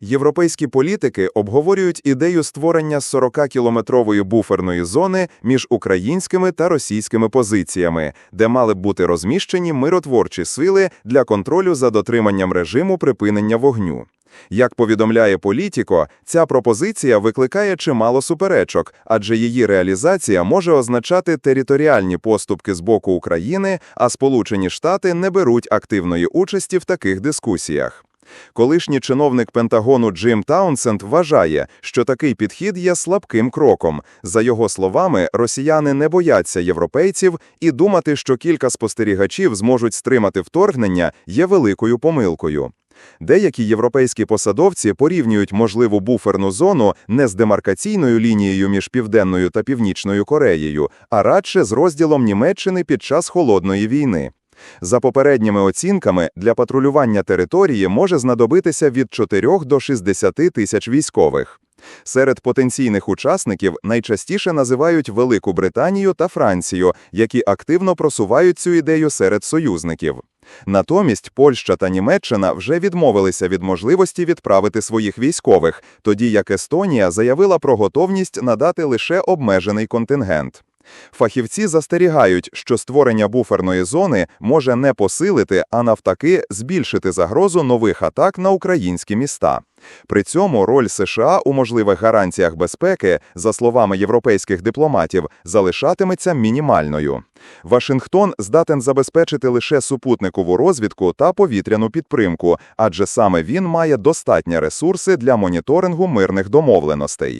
Європейські політики обговорюють ідею створення 40-кілометрової буферної зони між українськими та російськими позиціями, де мали б бути розміщені миротворчі сили для контролю за дотриманням режиму припинення вогню. Як повідомляє Політіко, ця пропозиція викликає чимало суперечок, адже її реалізація може означати територіальні поступки з боку України, а Сполучені Штати не беруть активної участі в таких дискусіях. Колишній чиновник Пентагону Джим Таунсенд вважає, що такий підхід є слабким кроком. За його словами, росіяни не бояться європейців, і думати, що кілька спостерігачів зможуть стримати вторгнення, є великою помилкою. Деякі європейські посадовці порівнюють можливу буферну зону не з демаркаційною лінією між Південною та Північною Кореєю, а радше з розділом Німеччини під час Холодної війни. За попередніми оцінками, для патрулювання території може знадобитися від 4 до 60 тисяч військових. Серед потенційних учасників найчастіше називають Велику Британію та Францію, які активно просувають цю ідею серед союзників. Натомість Польща та Німеччина вже відмовилися від можливості відправити своїх військових, тоді як Естонія заявила про готовність надати лише обмежений контингент. Фахівці застерігають, що створення буферної зони може не посилити, а навтаки збільшити загрозу нових атак на українські міста. При цьому роль США у можливих гарантіях безпеки, за словами європейських дипломатів, залишатиметься мінімальною. Вашингтон здатен забезпечити лише супутникову розвідку та повітряну підтримку, адже саме він має достатні ресурси для моніторингу мирних домовленостей.